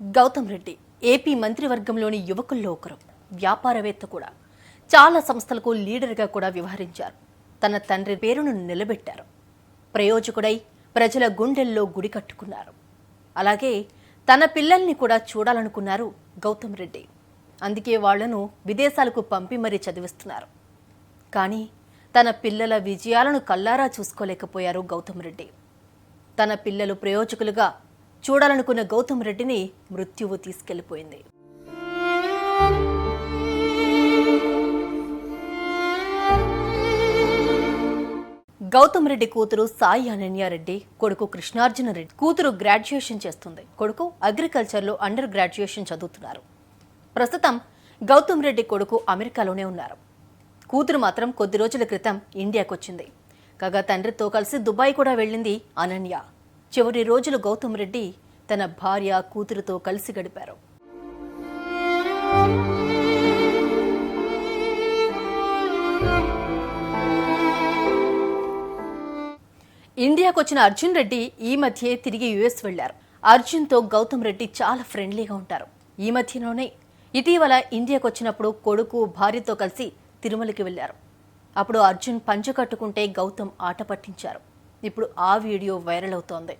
Gautam Reddy AP మంత్రివర్గంలోని యువకుల్లో ఒకరు వ్యాపారవేత్త కూడా. చాలా సంస్థలకు లీడర్గా కూడా వ్యవహరించారు. తన తండ్రి పేరును నిలబెట్టారు. ప్రయోజకుడై ప్రజల గుండెల్లో గుడి కట్టుకున్నారు. అలాగే తన పిల్లల్ని కూడా చూడాలనుకున్నారు గౌతమ్ రెడ్డి. అందుకే వాళ్ళను విదేశాలకు పంపి మరీ చదివిస్తున్నారు. కానీ తన పిల్లల విజయాలను కల్లారా చూసుకోలేకపోయారు గౌతమ్ రెడ్డి. తన పిల్లలు ప్రయోజకులుగా చూడాలనుకున్న గౌతమ్ రెడ్డిని మృత్యువు తీసుకెళ్ళిపోయింది. గౌతమ్ రెడ్డి కూతురు సాయి అనన్యారెడ్డి కొడుకు కృష్ణార్జున రెడ్డి కూతురు గ్రాడ్యుయేషన్ చేస్తుంది. కొడుకు అగ్రికల్చర్లో అండర్ గ్రాడ్యుయేషన్ చదువుతున్నారు. ప్రస్తుతం గౌతమ్ రెడ్డి కొడుకు అమెరికాలోనే ఉన్నారు. కూతురు మాత్రం కొద్ది రోజుల క్రితం ఇండియాకొచ్చింది. కాగా తండ్రితో కలిసి దుబాయ్ కూడా వెళ్ళింది అనన్య. చివరి రోజులు గౌతమ్ రెడ్డి తన భార్య కూతురుతో కలిసి గడిపారు. ఇండియాకు వచ్చిన అర్జున్ రెడ్డి ఈ మధ్యే తిరిగి యుఎస్ వెళ్ళారు అర్జున్తో గౌతమ్ రెడ్డి చాలా ఫ్రెండ్లీగా ఉంటారు. ఈ మధ్యలోనే ఇటీవల ఇండియాకు వచ్చినప్పుడు కొడుకు భార్యతో కలిసి తిరుమలకి వెళ్ళారు అప్పుడు అర్జున్ పంచ కట్టుకుంటే గౌతమ్ ఆట పట్టించారు. ఇప్పుడు ఆ వీడియో వైరల్ అవుతోంది.